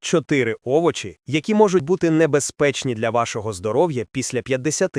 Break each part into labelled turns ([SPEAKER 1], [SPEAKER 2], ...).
[SPEAKER 1] Чотири овочі, які можуть бути небезпечні для вашого здоров'я після 50,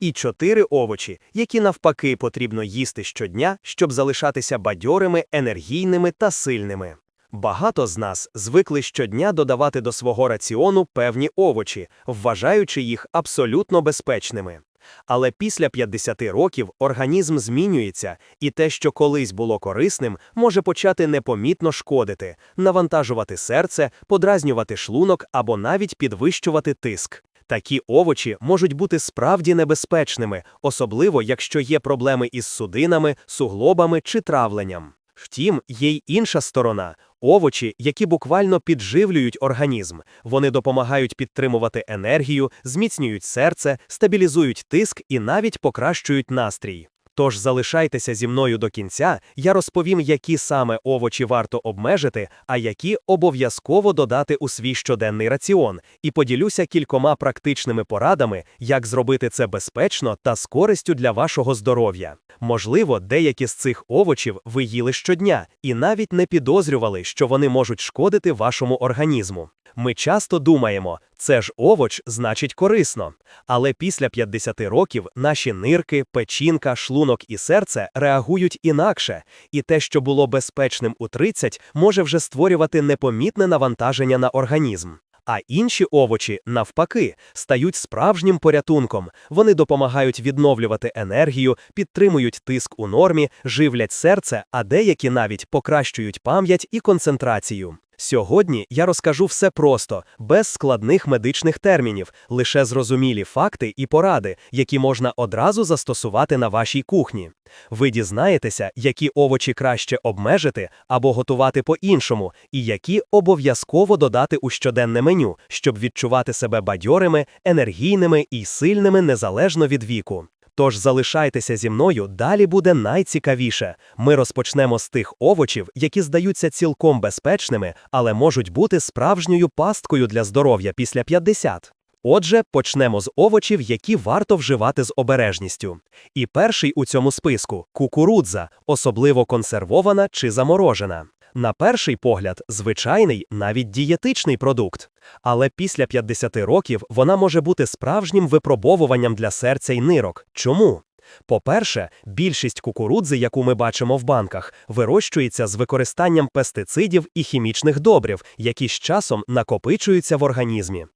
[SPEAKER 1] і чотири овочі, які навпаки потрібно їсти щодня, щоб залишатися бадьорими, енергійними та сильними. Багато з нас звикли щодня додавати до свого раціону певні овочі, вважаючи їх абсолютно безпечними. Але після 50 років організм змінюється, і те, що колись було корисним, може почати непомітно шкодити, навантажувати серце, подразнювати шлунок або навіть підвищувати тиск. Такі овочі можуть бути справді небезпечними, особливо якщо є проблеми із судинами, суглобами чи травленням. Втім, є й інша сторона овочі, які буквально підживлюють організм. Вони допомагають підтримувати енергію, зміцнюють серце, стабілізують тиск і навіть покращують настрій. Тож залишайтеся зі мною до кінця, я розповім, які саме овочі варто обмежити, а які обов'язково додати у свій щоденний раціон, і поділюся кількома практичними порадами, як зробити це безпечно та з користю для вашого здоров'я. Можливо, деякі з цих овочів ви їли щодня і навіть не підозрювали, що вони можуть шкодити вашому організму. Ми часто думаємо, це ж овоч, значить корисно. Але після 50 років наші нирки, печінка, шлунок і серце реагують інакше, і те, що було безпечним у 30, може вже створювати непомітне навантаження на організм. А інші овочі, навпаки, стають справжнім порятунком. Вони допомагають відновлювати енергію, підтримують тиск у нормі, живлять серце, а деякі навіть покращують пам'ять і концентрацію. Сьогодні я розкажу все просто, без складних медичних термінів, лише зрозумілі факти і поради, які можна одразу застосувати на вашій кухні. Ви дізнаєтеся, які овочі краще обмежити або готувати по-іншому, і які обов'язково додати у щоденне меню, щоб відчувати себе бадьорими, енергійними і сильними незалежно від віку. Тож залишайтеся зі мною, далі буде найцікавіше. Ми розпочнемо з тих овочів, які здаються цілком безпечними, але можуть бути справжньою пасткою для здоров'я після 50. Отже, почнемо з овочів, які варто вживати з обережністю. І перший у цьому списку кукурудза, особливо консервована чи заморожена. На перший погляд, звичайний, навіть дієтичний продукт. Але після 50 років вона може бути справжнім випробовуванням для серця й нирок. Чому? По-перше, більшість кукурудзи, яку ми бачимо в банках, вирощується з використанням пестицидів і хімічних добрив, які з часом накопичуються в організмі.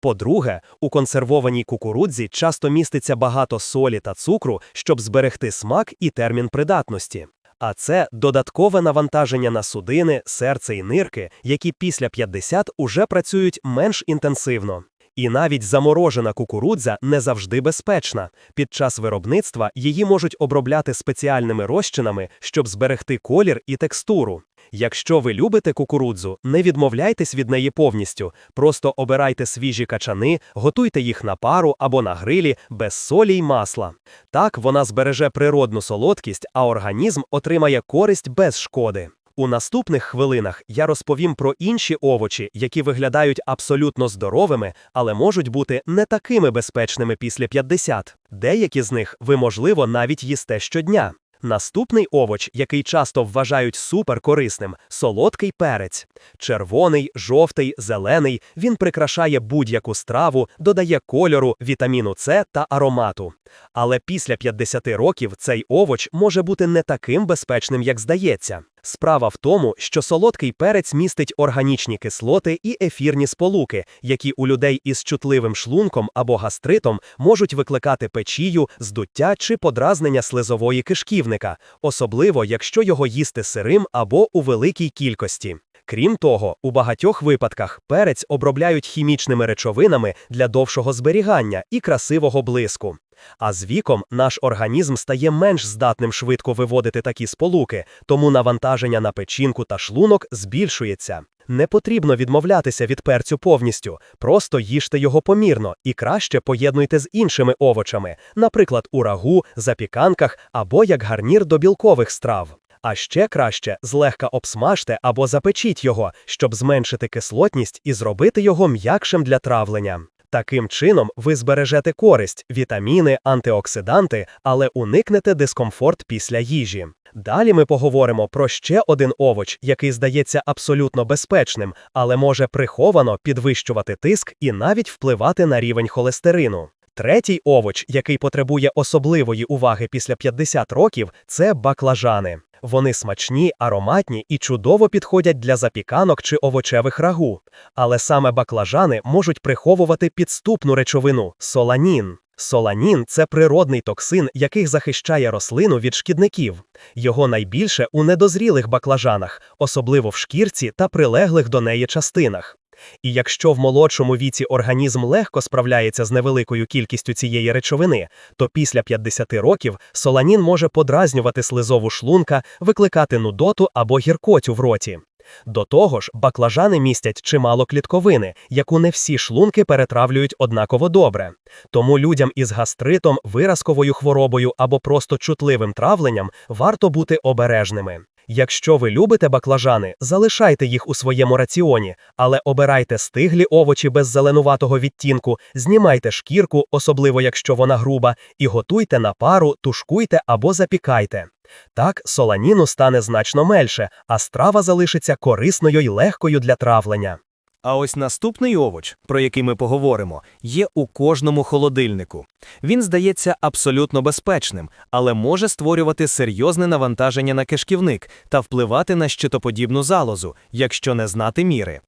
[SPEAKER 1] По-друге, у консервованій кукурудзі часто міститься багато солі та цукру, щоб зберегти смак і термін придатності. А це додаткове навантаження на судини, серце і нирки, які після 50 уже працюють менш інтенсивно. І навіть заморожена кукурудза не завжди безпечна. Під час виробництва її можуть обробляти спеціальними розчинами, щоб зберегти колір і текстуру. Якщо ви любите кукурудзу, не відмовляйтесь від неї повністю, просто обирайте свіжі качани, готуйте їх на пару або на грилі без солі й масла. Так вона збереже природну солодкість, а організм отримає користь без шкоди. У наступних хвилинах я розповім про інші овочі, які виглядають абсолютно здоровими, але можуть бути не такими безпечними після 50. Деякі з них ви, можливо, навіть їсте щодня. Наступний овоч, який часто вважають суперкорисним – солодкий перець. Червоний, жовтий, зелений, він прикрашає будь-яку страву, додає кольору, вітаміну С та аромату. Але після 50 років цей овоч може бути не таким безпечним, як здається. Справа в тому, що солодкий перець містить органічні кислоти і ефірні сполуки, які у людей із чутливим шлунком або гастритом можуть викликати печію, здуття чи подразнення слизової кишківника, особливо якщо його їсти сирим або у великій кількості. Крім того, у багатьох випадках перець обробляють хімічними речовинами для довшого зберігання і красивого блиску. А з віком наш організм стає менш здатним швидко виводити такі сполуки, тому навантаження на печінку та шлунок збільшується. Не потрібно відмовлятися від перцю повністю, просто їжте його помірно і краще поєднуйте з іншими овочами, наприклад, у рагу, запіканках або як гарнір до білкових страв. А ще краще злегка обсмажте або запечіть його, щоб зменшити кислотність і зробити його м'якшим для травлення. Таким чином, ви збережете користь, вітаміни, антиоксиданти, але уникнете дискомфорт після їжі. Далі ми поговоримо про ще один овоч, який здається абсолютно безпечним, але може приховано підвищувати тиск і навіть впливати на рівень холестерину. Третій овоч, який потребує особливої уваги після 50 років, це баклажани. Вони смачні, ароматні і чудово підходять для запіканок чи овочевих рагу. Але саме баклажани можуть приховувати підступну речовину соланін. Соланін це природний токсин, який захищає рослину від шкідників. Його найбільше у недозрілих баклажанах, особливо в шкірці та прилеглих до неї частинах. І якщо в молодшому віці організм легко справляється з невеликою кількістю цієї речовини, то після 50 років соланін може подразнювати слизову шлунка, викликати нудоту або гіркотю в роті. До того ж, баклажани містять чимало клітковини, яку не всі шлунки перетравлюють однаково добре. Тому людям із гастритом, виразковою хворобою або просто чутливим травленням варто бути обережними. Якщо ви любите баклажани, залишайте їх у своєму раціоні, але обирайте стиглі овочі без зеленуватого відтінку, знімайте шкірку, особливо якщо вона груба, і готуйте на пару, тушкуйте або запікайте. Так, соланіну стане значно менше, а страва залишиться корисною й легкою для травлення.
[SPEAKER 2] А ось наступний овоч, про який ми поговоримо, є у кожному холодильнику. Він здається абсолютно безпечним, але може створювати серйозне навантаження на кишківник та впливати на щитоподібну залозу, якщо не знати міри.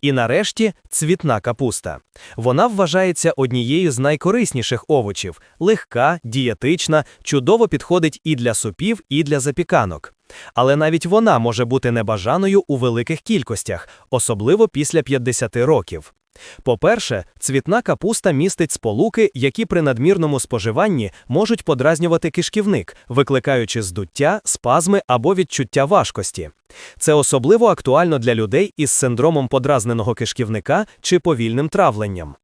[SPEAKER 2] І нарешті цвітна капуста. Вона вважається однією з найкорисніших овочів, легка, дієтична, чудово підходить і для супів, і для запіканок. Але навіть вона може бути небажаною у великих кількостях, особливо після 50 років. По-перше, цвітна капуста містить сполуки, які при надмірному споживанні можуть подразнювати кишківник, викликаючи здуття, спазми або відчуття важкості. Це особливо актуально для людей із синдромом подразненого кишківника чи повільним травленням.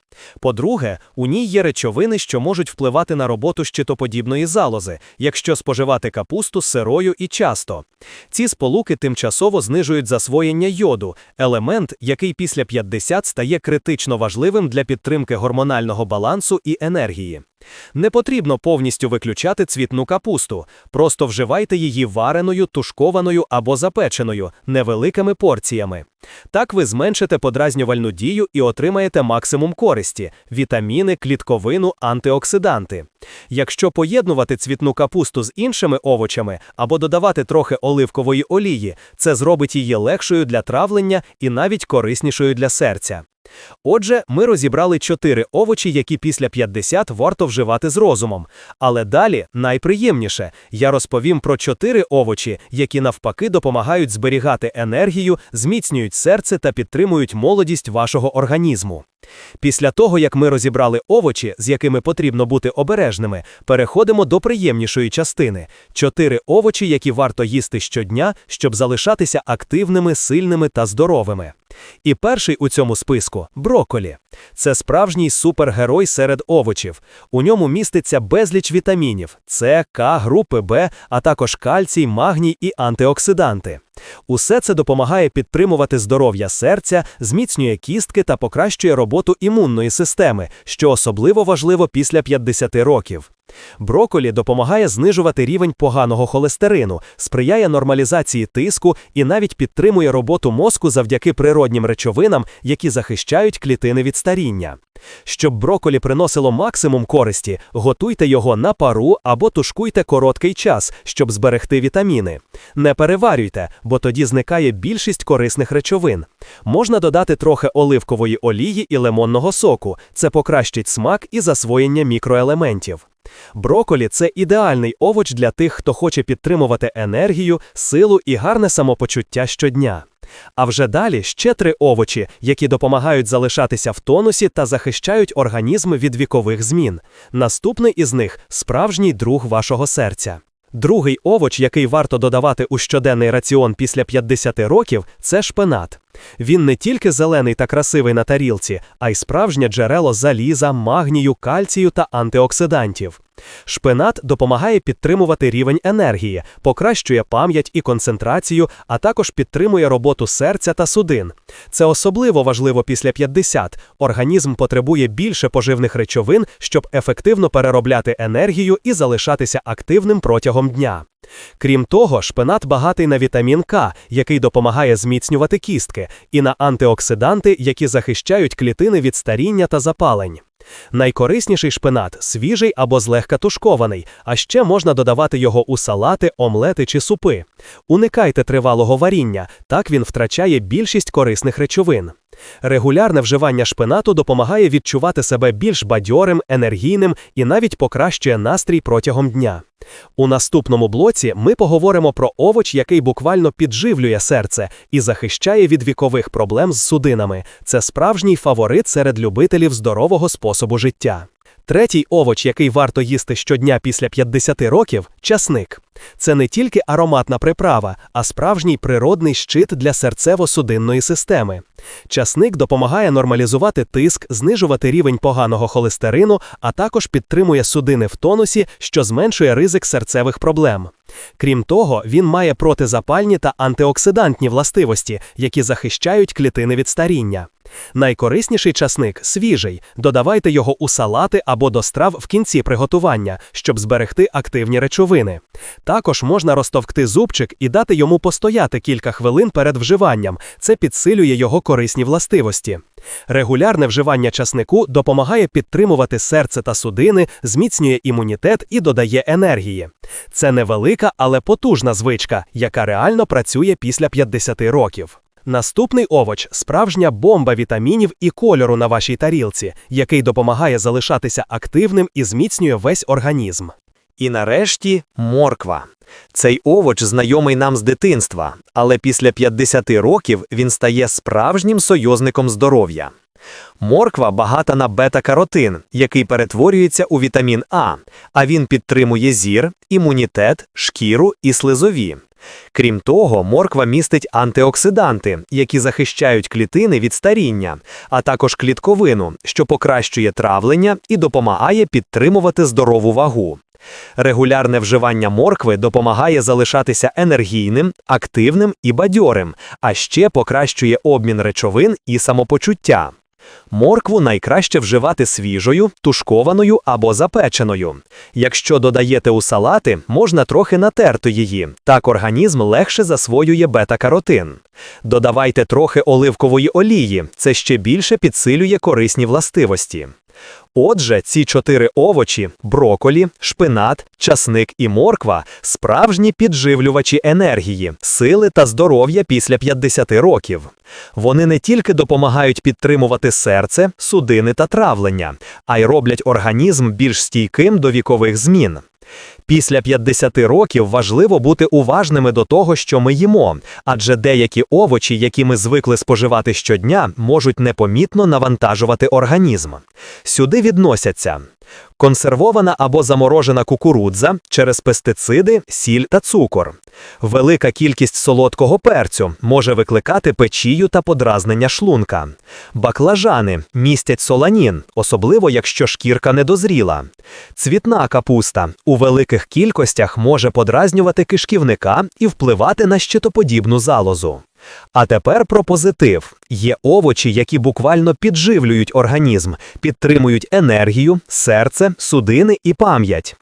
[SPEAKER 2] По-друге, у ній є речовини, що можуть впливати на роботу щитоподібної залози, якщо споживати капусту сирою і часто. Ці сполуки тимчасово знижують засвоєння йоду, елемент, який після 50 стає критично важливим для підтримки гормонального балансу і енергії. Не потрібно повністю виключати цвітну капусту, просто вживайте її вареною, тушкованою або запеченою невеликими порціями. Так ви зменшите подразнювальну дію і отримаєте максимум користі, вітаміни, клітковину, антиоксиданти. Якщо поєднувати цвітну капусту з іншими овочами або додавати трохи оливкової олії, це зробить її легшою для травлення і навіть кориснішою для серця. Отже, ми розібрали чотири овочі, які після 50 варто вживати з розумом. Але далі найприємніше я розповім про чотири овочі, які навпаки допомагають зберігати енергію, зміцнюють серце та підтримують молодість вашого організму. Після того, як ми розібрали овочі, з якими потрібно бути обережними, переходимо до приємнішої частини чотири овочі, які варто їсти щодня, щоб залишатися активними, сильними та здоровими. І перший у цьому списку броколі. Це справжній супергерой серед овочів. У ньому міститься безліч вітамінів С, К, групи Б, а також кальцій, магній і антиоксиданти. Усе це допомагає підтримувати здоров'я серця, зміцнює кістки та покращує роботу імунної системи, що особливо важливо після 50 років. Броколі допомагає знижувати рівень поганого холестерину, сприяє нормалізації тиску і навіть підтримує роботу мозку завдяки природнім речовинам, які захищають клітини від старіння. Щоб броколі приносило максимум користі, готуйте його на пару або тушкуйте короткий час, щоб зберегти вітаміни. Не переварюйте, бо тоді зникає більшість корисних речовин. Можна додати трохи оливкової олії і лимонного соку, це покращить смак і засвоєння мікроелементів. Броколі це ідеальний овоч для тих, хто хоче підтримувати енергію, силу і гарне самопочуття щодня. А вже далі ще три овочі, які допомагають залишатися в тонусі та захищають організм від вікових змін. Наступний із них справжній друг вашого серця. Другий овоч, який варто додавати у щоденний раціон після 50 років, це шпинат. Він не тільки зелений та красивий на тарілці, а й справжнє джерело заліза, магнію, кальцію та антиоксидантів. Шпинат допомагає підтримувати рівень енергії, покращує пам'ять і концентрацію, а також підтримує роботу серця та судин. Це особливо важливо після 50. Організм потребує більше поживних речовин, щоб ефективно переробляти енергію і залишатися активним протягом дня. Крім того, шпинат багатий на вітамін К, який допомагає зміцнювати кістки, і на антиоксиданти, які захищають клітини від старіння та запалень. Найкорисніший шпинат свіжий або злегка тушкований, а ще можна додавати його у салати, омлети чи супи. Уникайте тривалого варіння, так він втрачає більшість корисних речовин. Регулярне вживання шпинату допомагає відчувати себе більш бадьорим, енергійним і навіть покращує настрій протягом дня. У наступному блоці ми поговоримо про овоч, який буквально підживлює серце і захищає від вікових проблем з судинами. Це справжній фаворит серед любителів здорового способу життя. Третій овоч, який варто їсти щодня після 50 років часник. Це не тільки ароматна приправа, а справжній природний щит для серцево-судинної системи. Часник допомагає нормалізувати тиск, знижувати рівень поганого холестерину, а також підтримує судини в тонусі, що зменшує ризик серцевих проблем. Крім того, він має протизапальні та антиоксидантні властивості, які захищають клітини від старіння. Найкорисніший часник свіжий. Додавайте його у салати або до страв в кінці приготування, щоб зберегти активні речовини. Також можна розтовкти зубчик і дати йому постояти кілька хвилин перед вживанням. Це підсилює його корисні властивості. Регулярне вживання часнику допомагає підтримувати серце та судини, зміцнює імунітет і додає енергії. Це невелика, але потужна звичка, яка реально працює після 50 років. Наступний овоч справжня бомба вітамінів і кольору на вашій тарілці, який допомагає залишатися активним і зміцнює весь організм.
[SPEAKER 1] І нарешті морква. Цей овоч знайомий нам з дитинства, але після 50 років він стає справжнім союзником здоров'я. Морква багата на бета-каротин, який перетворюється у вітамін А, а він підтримує зір, імунітет, шкіру і слизові. Крім того, морква містить антиоксиданти, які захищають клітини від старіння, а також клітковину, що покращує травлення і допомагає підтримувати здорову вагу. Регулярне вживання моркви допомагає залишатися енергійним, активним і бадьорим, а ще покращує обмін речовин і самопочуття. Моркву найкраще вживати свіжою, тушкованою або запеченою. Якщо додаєте у салати, можна трохи натерти її, так організм легше засвоює бета-каротин. Додавайте трохи оливкової олії, це ще більше підсилює корисні властивості. Отже, ці чотири овочі броколі, шпинат, часник і морква справжні підживлювачі енергії, сили та здоров'я після 50 років. Вони не тільки допомагають підтримувати серце, судини та травлення, а й роблять організм більш стійким до вікових змін. Після 50 років важливо бути уважними до того, що ми їмо, адже деякі овочі, які ми звикли споживати щодня, можуть непомітно навантажувати організм. Сюди відносяться консервована або заморожена кукурудза через пестициди, сіль та цукор. Велика кількість солодкого перцю може викликати печію та подразнення шлунка. Баклажани містять соланін, особливо якщо шкірка недозріла. Цвітна капуста у великих кількостях може подразнювати кишківника і впливати на щитоподібну залозу. А тепер про позитив. Є овочі, які буквально підживлюють організм, підтримують енергію, серце, судини і пам'ять.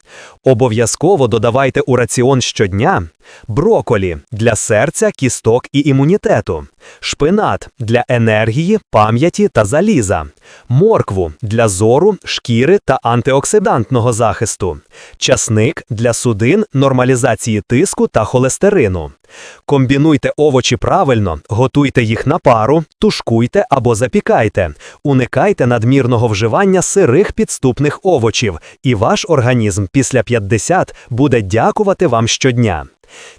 [SPEAKER 1] Обов'язково додавайте у раціон щодня броколі для серця, кісток і імунітету, шпинат для енергії, пам'яті та заліза, моркву для зору, шкіри та антиоксидантного захисту, часник для судин, нормалізації тиску та холестерину. Комбінуйте овочі правильно, готуйте їх на пару, тушкуйте або запікайте, уникайте надмірного вживання сирих підступних овочів, і ваш організм після 50 буде дякувати вам щодня.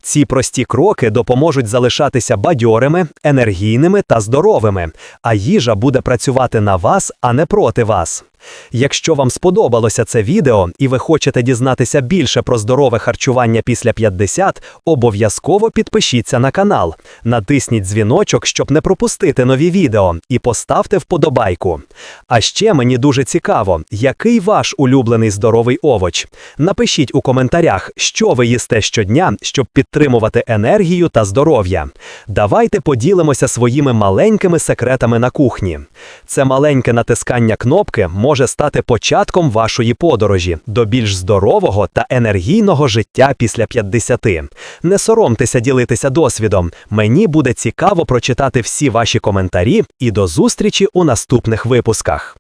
[SPEAKER 1] Ці прості кроки допоможуть залишатися бадьорими, енергійними та здоровими, а їжа буде працювати на вас, а не проти вас. Якщо вам сподобалося це відео і ви хочете дізнатися більше про здорове харчування після 50, обов'язково підпишіться на канал, натисніть дзвіночок, щоб не пропустити нові відео, і поставте вподобайку. А ще мені дуже цікаво, який ваш улюблений здоровий овоч. Напишіть у коментарях, що ви їсте щодня, щоб підтримувати енергію та здоров'я. Давайте поділимося своїми маленькими секретами на кухні. Це маленьке натискання кнопки може стати початком вашої подорожі до більш здорового та енергійного життя після 50. Не соромтеся ділитися досвідом. Мені буде цікаво прочитати всі ваші коментарі і до зустрічі у наступних випусках.